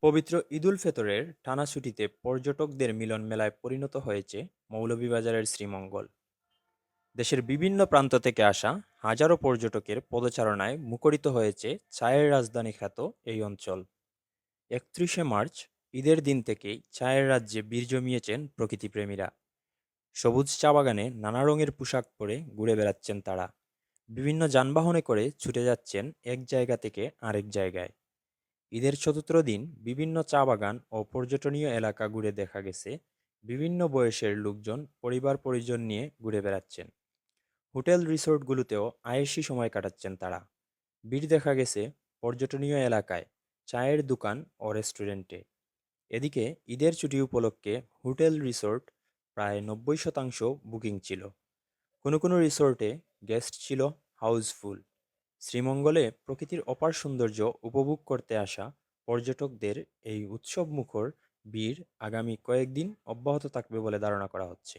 পবিত্র ঈদুল ফেতরের টানা ছুটিতে পর্যটকদের মিলন মেলায় পরিণত হয়েছে মৌলভীবাজারের শ্রীমঙ্গল। দেশের বিভিন্ন প্রান্ত থেকে আসা হাজারো পর্যটকের পদচারণায় মুখরিত হয়েছে চায়ের রাজধানী খ্যাত এই অঞ্চল। একত্রিশে মার্চ, ঈদের দিন থেকেই চায়ের রাজ্যে বীর জমিয়েছেন প্রকৃতিপ্রেমীরা। সবুজ চা বাগানে নানা রঙের পোশাক পরে ঘুরে বেড়াচ্ছেন তারা। বিভিন্ন যানবাহনে করে ছুটে যাচ্ছেন এক জায়গা থেকে আরেক জায়গায়। ঈদের চতুর্থ দিন বিভিন্ন চা বাগান ও পর্যটনীয় এলাকা ঘুরে দেখা গেছে। বিভিন্ন বয়সের লোকজন পরিবার পরিজন নিয়ে ঘুরে বেড়াচ্ছেন। হোটেল রিসোর্টগুলোতেও আয়েসি সময় কাটাচ্ছেন তারা। ভিড় দেখা গেছে পর্যটনীয় এলাকায় চায়ের দোকান ও রেস্টুরেন্টে। এদিকে ঈদের ছুটি উপলক্ষে হোটেল রিসোর্ট প্রায় নব্বই শতাংশ বুকিং ছিল। কোনো কোনো রিসোর্টে গেস্ট ছিল হাউসফুল। শ্রীমঙ্গলে প্রকৃতির অপার সৌন্দর্য উপভোগ করতে আসা পর্যটকদের এই উৎসব মুখর ভিড় আগামী কয়েকদিন অব্যাহত থাকবে বলে ধারণা করা হচ্ছে।